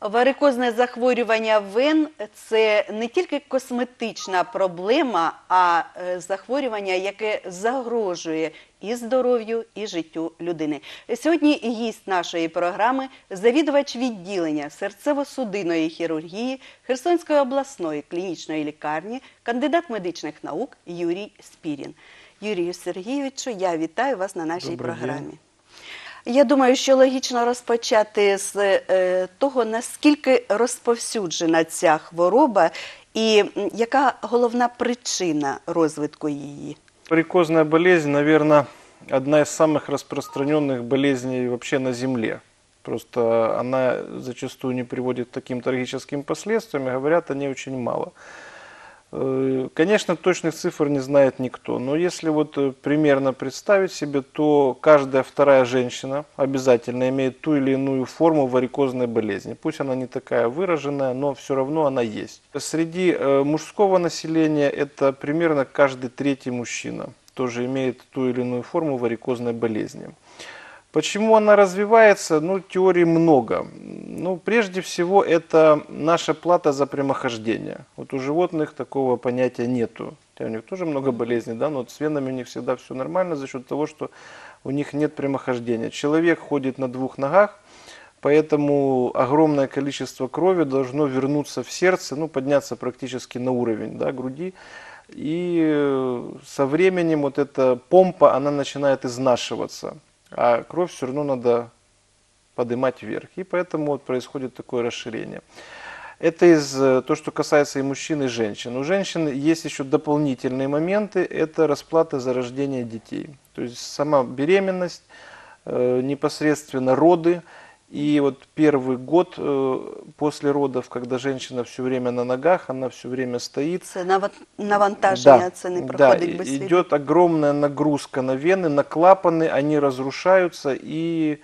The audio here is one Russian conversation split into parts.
Варикозне захворювання вен це не тільки косметична проблема, а е, захворювання, яке загрожує і здоров'ю, і життю людини. Сьогодні гість нашої програми завідувач відділення серцево-судинної хірургії Херсонської обласної клінічної лікарні, кандидат медичних наук Юрій Спірін. Юрію Сергійовичу, я вітаю вас на нашій Добрий програмі. день. Я думаю, що логічно розпочати з е, того, наскільки розповсюджена ця хвороба і яка головна причина розвитку її. Варикозная болезнь, наверное, одна из самых распространенных болезней вообще на Земле. Просто она зачастую не приводит к таким трагическим последствиям, и говорят о ней очень мало. Э, Конечно, точных цифр не знает никто, но если вот э, примерно представить себе, то каждая вторая женщина обязательно имеет ту или иную форму варикозной болезни. Пусть она не такая выраженная, но все равно она есть. Среди э, мужского населения это примерно каждый третий мужчина тоже имеет ту или иную форму варикозной болезни. Почему она развивается? Ну, теорий много. Ну, прежде всего, это наша плата за прямохождение. Вот у животных такого понятия нету. Хотя у них тоже много болезней, да, но вот с венами у них всегда все нормально за счет того, что у них нет прямохождения. Человек ходит на двух ногах, поэтому огромное количество крови должно вернуться в сердце, ну, подняться практически на уровень да, груди. И со временем вот эта помпа, она начинает изнашиваться, а кровь все равно надо поднимать вверх. И поэтому вот происходит такое расширение. Это из э, то, что касается и мужчин, и женщин. У женщин есть еще дополнительные моменты. Это расплата за рождение детей. То есть сама беременность, э, непосредственно роды. И вот первый год э, после родов, когда женщина все время на ногах, она все время стоит, Це нава- навантаження, да, це не да, сліду. идет огромная нагрузка на вены, на клапаны, они разрушаются и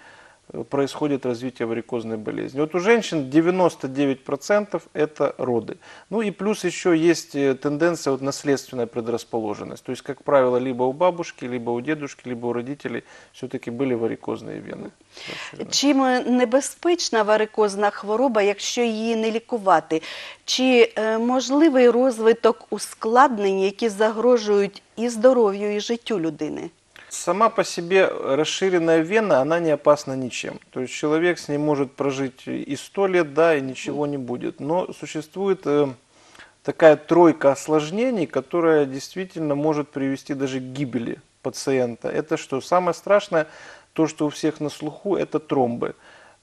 происходит развитие варикозной болезни. Вот у женщин 99% это роды. Ну и плюс еще есть э, тенденция вот наследственная предрасположенность. То есть, как правило, либо у бабушки, либо у дедушки, либо у родителей все-таки были варикозные вены. расширены. Чим небезпечна варикозна хвороба, якщо її не лікувати? Чи е, можливий розвиток ускладнень, які загрожують і здоров'ю, і життю людини? Сама по себе расширенная вена, она не опасна ничем. То есть человек с ней может прожить и сто лет, да, и ничего не будет. Но существует э, такая тройка осложнений, которая действительно может привести даже к гибели пациента. Это что? Самое страшное, то, что у всех на слуху, это тромбы.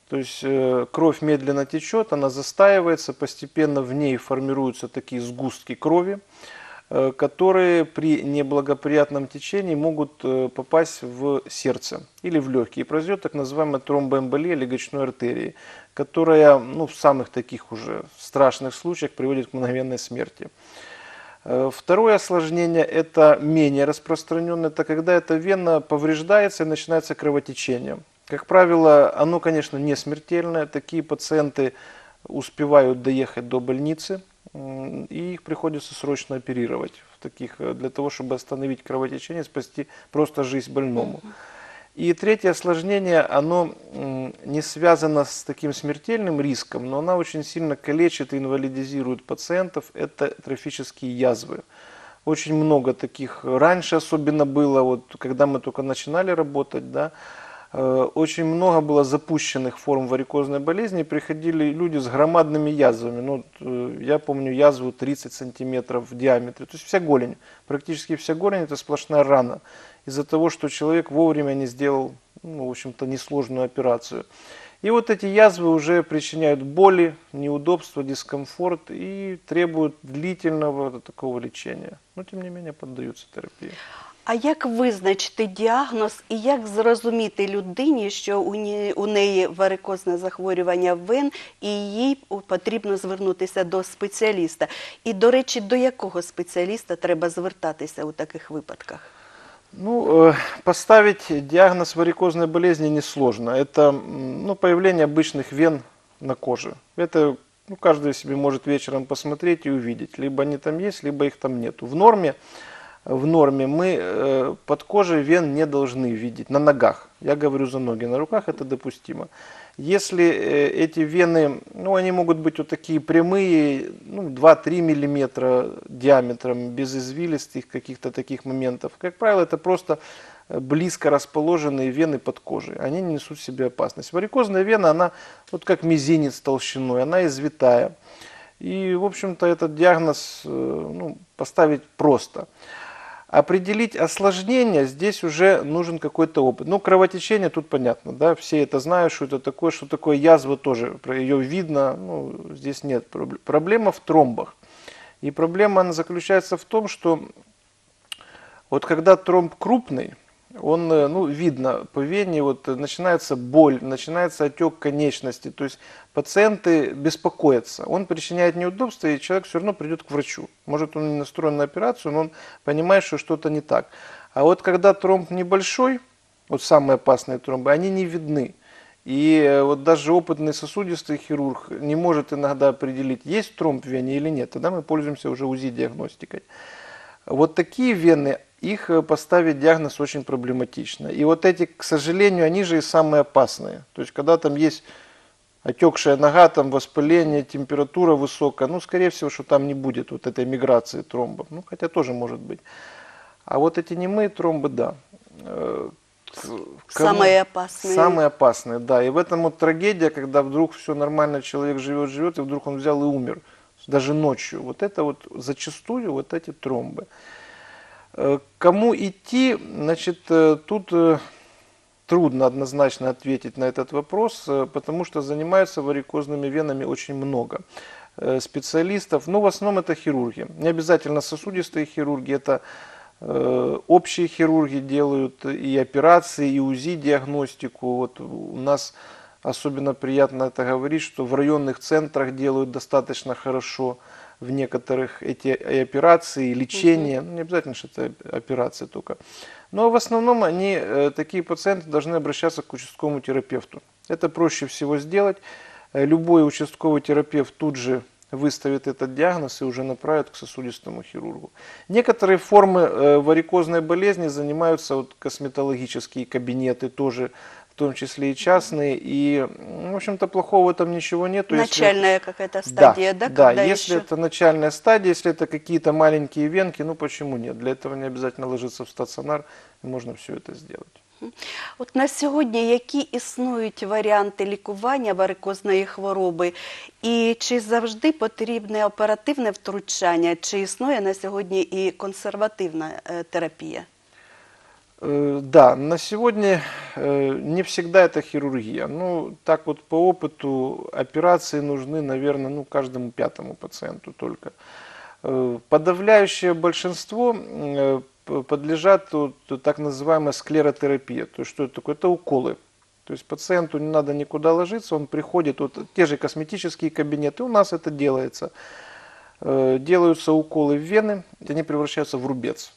То есть э, кровь медленно течет, она застаивается, постепенно в ней формируются такие сгустки крови, которые при неблагоприятном течении могут э, попасть в сердце или в легкие. И произойдет так называемая тромбоэмболия легочной артерии, которая ну, в самых таких уже страшных случаях приводит к мгновенной смерти. Э, Второе осложнение – это менее распространенное, это когда эта вена повреждается и начинается кровотечение. Как правило, оно, конечно, не смертельное. Такие пациенты успевают доехать до больницы, и их приходится срочно оперировать в таких, э, для того, чтобы остановить кровотечение, спасти просто жизнь больному. И третье осложнение, оно не связано с таким смертельным риском, но оно очень сильно калечит и инвалидизирует пациентов. Это трофические язвы. Очень много таких раньше особенно было, вот когда мы только начинали работать, да, очень много было запущенных форм варикозной болезни, приходили люди с громадными язвами. Ну, э, я помню язву 30 сантиметров в диаметре, то есть вся голень, практически вся голень это сплошная рана из-за того, что человек вовремя не сделал, ну, в общем-то, несложную операцию. И вот эти язвы уже причиняют боли, неудобства, дискомфорт и требуют длительного такого лечения. Но, тем не менее, поддаются терапии. А як визначити діагноз і як зрозуміти людині, що у ні- у неї варикозне захворювання вен, і їй потрібно звернутися до спеціаліста? І, до речі, до якого спеціаліста треба звертатися у таких випадках? Ну, э, поставить диагноз варикозной болезни несложно. Это м, ну, появление обычных вен на коже. Это ну, каждый себе может вечером посмотреть и увидеть. Либо они там есть, либо их там нету. В норме, в норме мы э, под кожей вен не должны видеть на ногах. Я говорю за ноги, на руках это допустимо. Если э, эти вены, ну, они могут быть вот такие прямые, ну, 2-3 миллиметра диаметром, без извилистых каких-то таких моментов. Как правило, это просто э, близко расположенные вены под кожей. Они не несут в себе опасность. Варикозная вена, она вот как мизинец толщиной, она извитая. И, в общем-то, этот диагноз ну, поставить просто. Определить осложнение здесь уже нужен какой-то опыт. Ну, кровотечение тут понятно, да, все это знают, что это такое, что такое язва тоже, про ее видно, ну, здесь нет проблем. Проблема в тромбах. И проблема она заключается в том, что вот когда тромб крупный, он, э, ну, видно по вене, вот э, начинается боль, начинается отек конечности, то есть пациенты беспокоятся, он причиняет неудобства, и человек все равно придет к врачу. Может, он не настроен на операцию, но он понимает, что что-то не так. А вот когда тромб небольшой, вот самые опасные тромбы, они не видны. И э, вот даже опытный сосудистый хирург не может иногда определить, есть тромб в вене или нет. Тогда мы пользуемся уже УЗИ-диагностикой. Вот такие вены, их э, поставить диагноз очень проблематично. И вот эти, к сожалению, они же и самые опасные. То есть, когда там есть отекшая нога, там воспаление, температура высокая, ну, скорее всего, что там не будет вот этой миграции тромбов. Ну, хотя тоже может быть. А вот эти немые тромбы, да. Э, Самые опасные. Самые опасные, да. И в этом вот трагедия, когда вдруг все нормально, человек живет, живет, и вдруг он взял и умер. Даже ночью. Вот это вот зачастую вот эти тромбы. Э, Кому идти, значит, э, тут э, трудно однозначно ответить на этот вопрос, потому что занимаются варикозными венами очень много специалистов. Ну, в основном это хирурги. Не обязательно сосудистые хирурги, это общие хирурги делают и операции, и УЗИ-диагностику. Вот у нас особенно приятно это говорить, что в районных центрах делают достаточно хорошо в некоторых эти операции, лечение, ну, не обязательно, что это операции только. Но в основном они, э, такие пациенты должны обращаться к участковому терапевту. Это проще всего сделать. Э, Любой участковый терапевт тут же выставит этот диагноз и уже направит к сосудистому хирургу. Некоторые формы э, варикозной болезни занимаются вот, косметологические кабинеты тоже, в том числе и частные. И, м, в общем-то, плохого в этом ничего нет. Начальная какая-то стадия, да? Да, когда если еще- это начальная стадия, если это какие-то маленькие венки, ну почему нет? Для этого не обязательно ложиться в стационар, можно все это сделать. От на сьогодні які існують варіанти лікування варикозної хвороби, і чи завжди потрібне оперативне втручання, чи існує на сьогодні і консервативна е, терапія? Э, Да, на сегодня э, не всегда это хирургия. Ну, так вот по опыту операции нужны, наверное, ну, каждому пятому пациенту только. Э, Подавляющее большинство подлежат так называемой склеротерапии. То есть что это такое? Это уколы. То есть пациенту не надо никуда ложиться, он приходит, вот те же косметические кабинеты, у нас это делается. Делаются уколы в вены, они превращаются в рубец.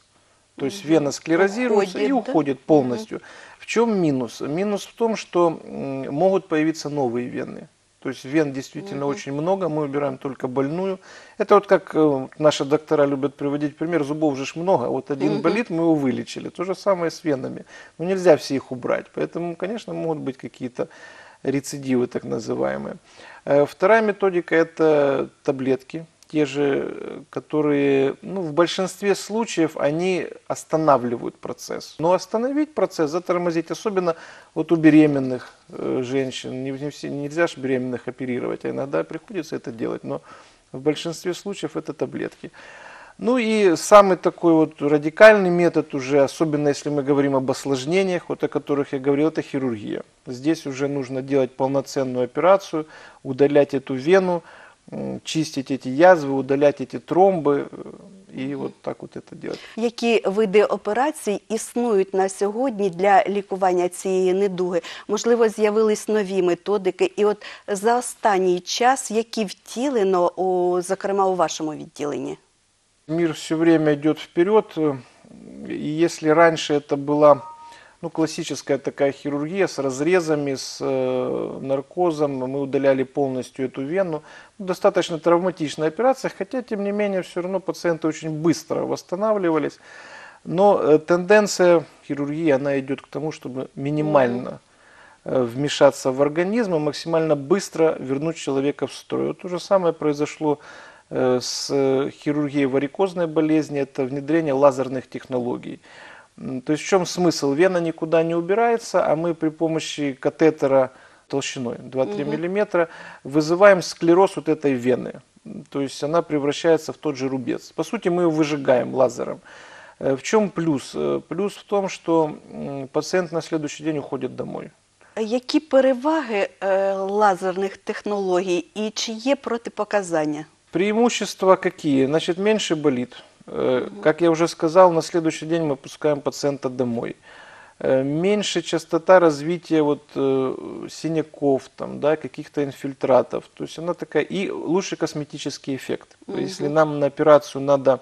То есть вена склерозируется и Уходит, да? уходит полностью. В чем минус? Минус в том, что могут появиться новые вены. То есть вен действительно очень много, мы убираем только больную. Это вот как э, наши доктора любят приводить пример, зубов же ж много, вот один болит, мы его вылечили. То же самое с венами. Ну нельзя все их убрать, поэтому, конечно, могут быть какие-то рецидивы так называемые. Э, Вторая методика – это таблетки, те же, которые, ну, в большинстве случаев, они останавливают процесс. Но остановить процесс, затормозить, особенно вот у беременных э, женщин, не, не все, нельзя же беременных оперировать, а иногда приходится это делать, но в большинстве случаев это таблетки. Ну и самый такой вот радикальный метод уже, особенно если мы говорим об осложнениях, вот о которых я говорил, это хирургия. Здесь уже нужно делать полноценную операцию, удалять эту вену, чистить эти язвы, удалять эти тромбы э, и вот так вот это делать. Які види операцій існують на сьогодні для лікування цієї недуги? Можливо, з'явились нові методики, і от за останній час які втілено, у, зокрема у вашому відділенні? Мир все время идет вперед. э, И если раньше это была ну, классическая такая хирургия с разрезами, с э, наркозом, мы удаляли полностью эту вену. Ну, достаточно травматичная операция, хотя, тем не менее, все равно пациенты очень быстро восстанавливались. Но э, тенденция хирургии, она идет к тому, чтобы минимально э, вмешаться в организм и максимально быстро вернуть человека в строй. Вот то же самое произошло э, с э, хирургией варикозной болезни, это внедрение лазерных технологий. М, То есть в чем смысл? Вена никуда не убирается, а мы при помощи катетера толщиной 2-3 миллиметра вызываем склероз вот этой вены. М, То есть она превращается в тот же рубец. По сути, мы ее выжигаем лазером. Э, В чем плюс? Э, Плюс в том, что м, пациент на следующий день уходит домой. Які переваги е, лазерних технологій і чи є протипоказання? Преимущества какие? Значит, меньше болит. Э, Как я уже сказал, на следующий день мы пускаем пациента домой. Э, Меньше частота развития вот, э, синяков, там, да, каких-то инфильтратов. То есть она такая и лучший косметический эффект. Если нам на операцию надо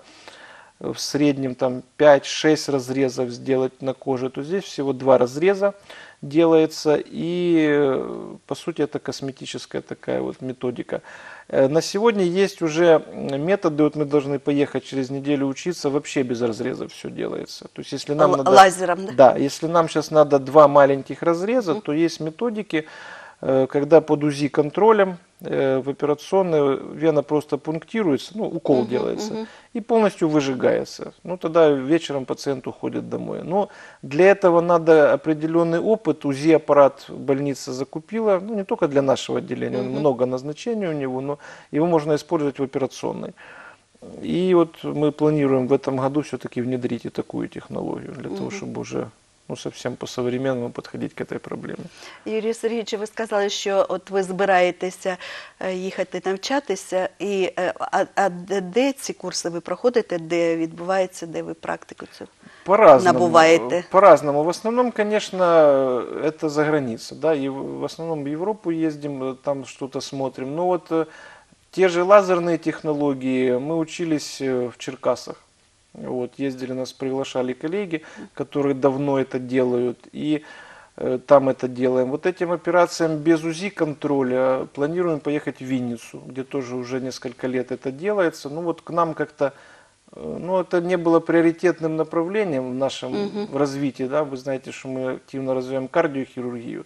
в среднем там 5-6 разрезов сделать на коже, то здесь всего два разреза делается и э, по сути это косметическая такая вот методика. Э, На сегодня есть уже методы, вот мы должны поехать через неделю учиться, вообще без разрезов все делается. То есть если нам Л- надо... лазером, да? Да, если нам сейчас надо два маленьких разреза, то есть методики, э, когда под УЗИ контролем в операционной вена просто пунктируется, ну, укол делается, и полностью выжигается. Ну, тогда вечером пациент уходит домой. Но для этого надо определенный опыт. УЗИ-аппарат больница закупила, ну, не только для нашего отделения, он много назначений у него, но его можно использовать в операционной. И вот мы планируем в этом году все-таки внедрить и такую технологию, для того, чтобы уже ну, совсем по-современному подходить к этой проблеме. Юрій Сергійович, ви сказали, що от ви збираєтеся е, їхати навчатися, і е, а, а де, де ці курси ви проходите, де відбувається, де ви практику цю? По-разному. Набуваете? По-разному. В основном, конечно, это за граница. Да? И в основном в Европу ездим, э, там что-то смотрим. Но вот э, те же лазерные технологии мы учились э, в Черкасах. Вот, ездили, нас приглашали коллеги, которые давно это делают, и э, там это делаем. Вот этим операциям без УЗИ контроля планируем поехать в Винницу, где тоже уже несколько лет это делается. Ну вот к нам как-то Э, Ну, это не было приоритетным направлением в нашем развитии, да, вы знаете, что мы активно развиваем кардиохирургию,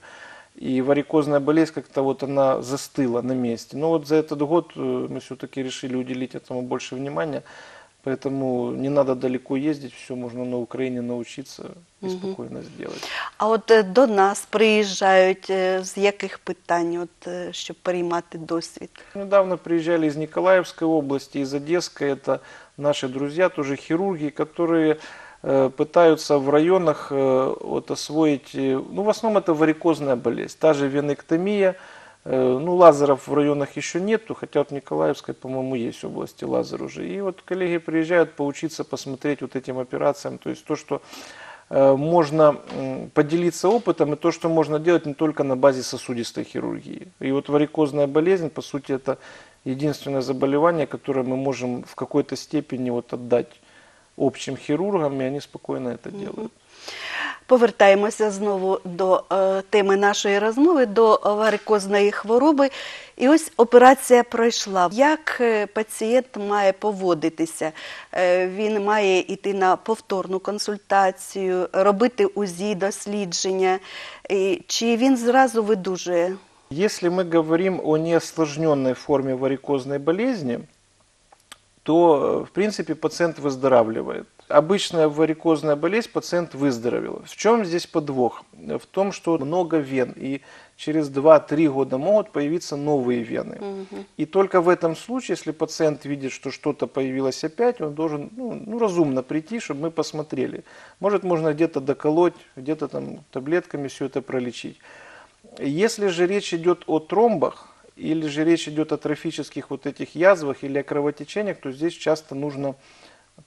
и варикозная болезнь как-то вот она застыла на месте. Но вот за этот год э, мы все-таки решили уделить этому больше внимания, поэтому не надо далеко ездить, все можно на Украине научиться и спокойно сделать. А от е, до нас приїжджають з яких питань, от, щоб переймати досвід? Недавно приезжали из Николаевской области, из Одесской. Это наши друзья, тоже хирурги, которые э, пытаются в районах э, вот, освоить, э, ну, в основном это варикозная болезнь, та же венэктомия, Ну, лазеров в районах еще нету, хотя вот в Николаевской, по-моему, есть области лазер уже. И вот коллеги приезжают поучиться, посмотреть вот этим операциям. То есть то, что э, можно поделиться опытом, и то, что можно делать не только на базе сосудистой хирургии. И вот варикозная болезнь, по сути, это единственное заболевание, которое мы можем в какой-то степени вот отдать общим хирургам, и они спокойно это делают. Повертаємося знову до е, теми нашої розмови, до варикозної хвороби. І ось операція пройшла. Як е, пацієнт має поводитися? Е, він має йти на повторну консультацію, робити УЗІ дослідження, І чи він зразу видужує? Если мы говорим о неосложненной форме варикозной болезни, то, э, в принципе, пациент выздоравливает. Обычная варикозная болезнь, пациент выздоровел. В чем здесь подвох? В том, что много вен, и через 2-3 года могут появиться новые вены. И только в этом случае, если пациент видит, что что-то появилось опять, он должен ну, ну, разумно прийти, чтобы мы посмотрели. Может, можно где-то доколоть, где-то там таблетками все это пролечить. Если же речь идет о тромбах, или же речь идет о трофических вот этих язвах или о кровотечениях, то здесь часто нужно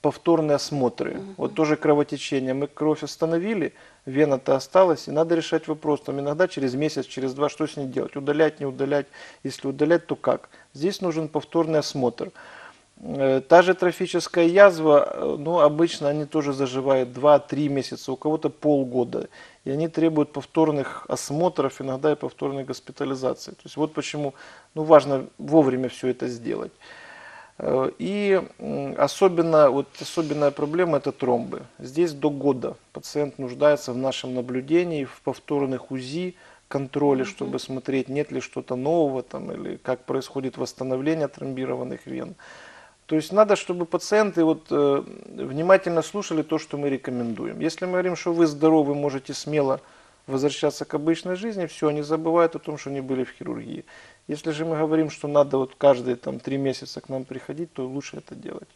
повторные осмотры. Вот тоже кровотечение. Мы кровь остановили, вена-то осталась, и надо решать вопрос. Там иногда через месяц, через два, что с ней делать? Удалять, не удалять? Если удалять, то как? Здесь нужен повторный осмотр. Э, Та же трофическая язва, э, ну, обычно они тоже заживают 2-3 месяца, у кого-то полгода. И они требуют повторных осмотров, иногда и повторной госпитализации. То есть вот почему ну, важно вовремя все это сделать. Э, И особенно, вот особенная проблема это тромбы. Здесь до года пациент нуждается в нашем наблюдении, в повторных УЗИ, контроле, чтобы смотреть, нет ли что-то нового там, или как происходит восстановление тромбированных вен. То есть надо, чтобы пациенты вот, э, внимательно слушали то, что мы рекомендуем. Если мы говорим, что вы здоровы, можете смело возвращаться к обычной жизни, все, они забывают о том, что они были в хирургии. Если же мы говорим, что надо вот каждые там, три месяца к нам приходить, то лучше это делать.